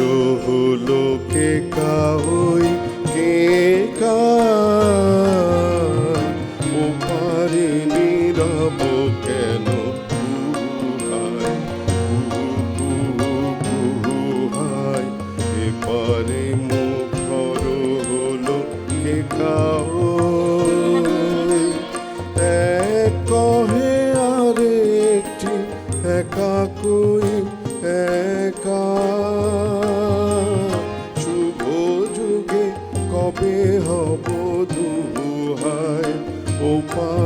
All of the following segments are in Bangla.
রহুলো কে কাউই কে ওপারে নীরব কেন? এপারে মুখর হলো কে কাউই? এক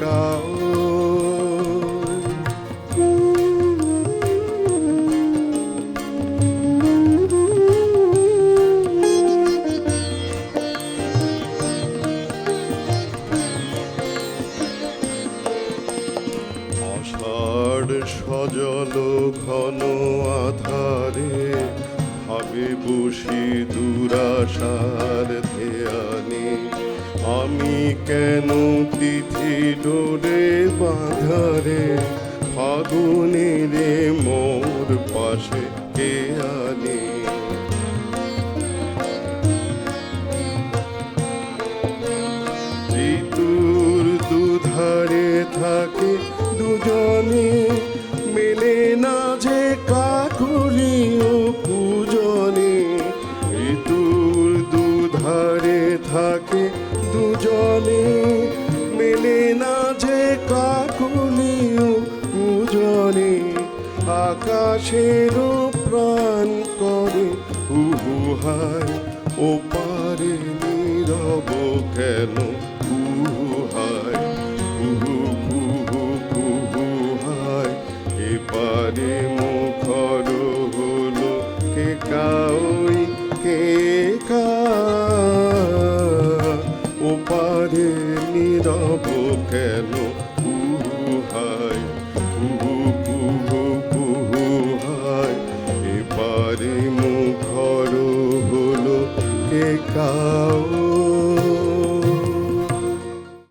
কাও আষাঢ় সজল ঘন আধারে ভাবে বসি দুরাশার ধ্যানে। আমি কেন তিথি ডোরে বাঁধারে? ফাগুনে মোর পাশে কে আনে? ঋতুর দুধারে থাকে দুজনে, মেলে না যে না যে কাকুলি ও আকাশের প্রাণ করে হুহু হায় ও পারে নীরব কেন? কুহায় কুহু কুহু কুহু হায় এপারে মুখর হলো কে কে কেন কুহায় কুহু কুহু কুহু হায়। এপারে মুখর হলো কে কাউ